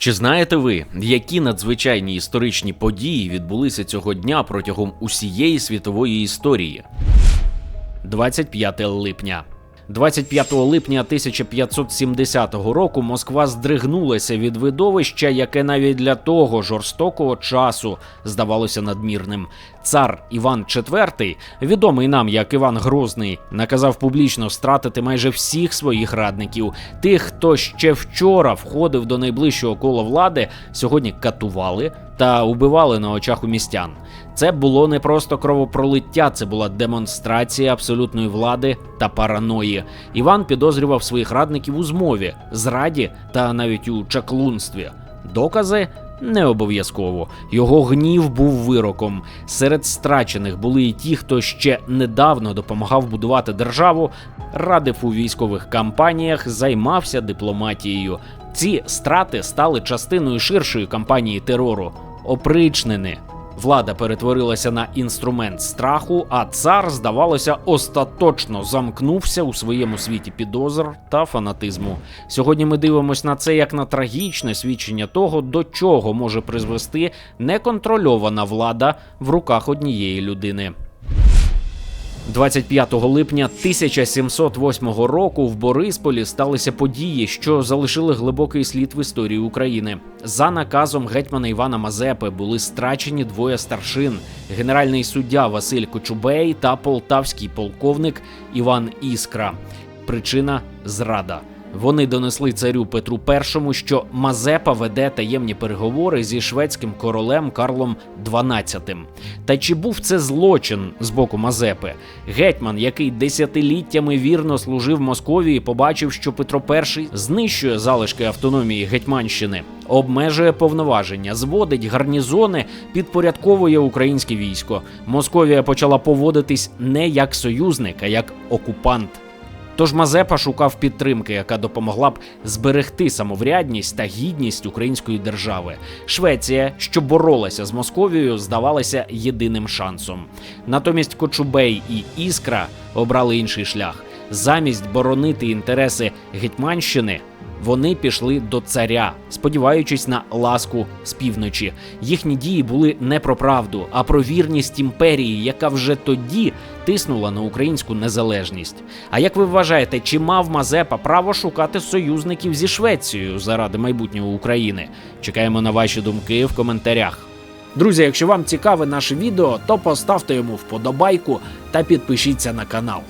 Чи знаєте ви, які надзвичайні історичні події відбулися цього дня протягом усієї світової історії? 25 липня. 25 липня 1570 року Москва здригнулася від видовища, яке навіть для того жорстокого часу здавалося надмірним. Цар Іван IV, відомий нам як Іван Грозний, наказав публічно стратити майже всіх своїх радників. Тих, хто ще вчора входив до найближчого кола влади, сьогодні катували та убивали на очах у містян. Це було не просто кровопролиття, це була демонстрація абсолютної влади та параної. Іван підозрював своїх радників у змові, зраді та навіть у чаклунстві. Докази не обов'язково. Його гнів був вироком. Серед страчених були і ті, хто ще недавно допомагав будувати державу, радив у військових кампаніях, займався дипломатією. Ці страти стали частиною ширшої кампанії терору. Опричнини. Влада перетворилася на інструмент страху, а цар, здавалося, остаточно замкнувся у своєму світі підозр та фанатизму. Сьогодні ми дивимося на це як на трагічне свідчення того, до чого може призвести неконтрольована влада в руках однієї людини. 25 липня 1708 року в Борисполі сталися події, що залишили глибокий слід в історії України. За наказом гетьмана Івана Мазепи були страчені двоє старшин: генеральний суддя Василь Кочубей та полтавський полковник Іван Іскра. Причина зрада. Вони донесли царю Петру І, що Мазепа веде таємні переговори зі шведським королем Карлом XII. Та чи був це злочин з боку Мазепи? Гетьман, який десятиліттями вірно служив Московії, побачив, що Петро І знищує залишки автономії Гетьманщини, обмежує повноваження, зводить гарнізони, підпорядковує українське військо. Московія почала поводитись не як союзник, а як окупант. Тож Мазепа шукав підтримки, яка допомогла б зберегти самоврядність та гідність української держави. Швеція, що боролася з Московією, здавалася єдиним шансом. Натомість Кочубей і Іскра обрали інший шлях. Замість боронити інтереси Гетьманщини. Вони пішли до царя, сподіваючись на ласку з півночі. Їхні дії були не про правду, а про вірність імперії, яка вже тоді тиснула на українську незалежність. А як ви вважаєте, чи мав Мазепа право шукати союзників зі Швецією заради майбутнього України? Чекаємо на ваші думки в коментарях. Друзі, якщо вам цікаве наше відео, то поставте йому вподобайку та підпишіться на канал.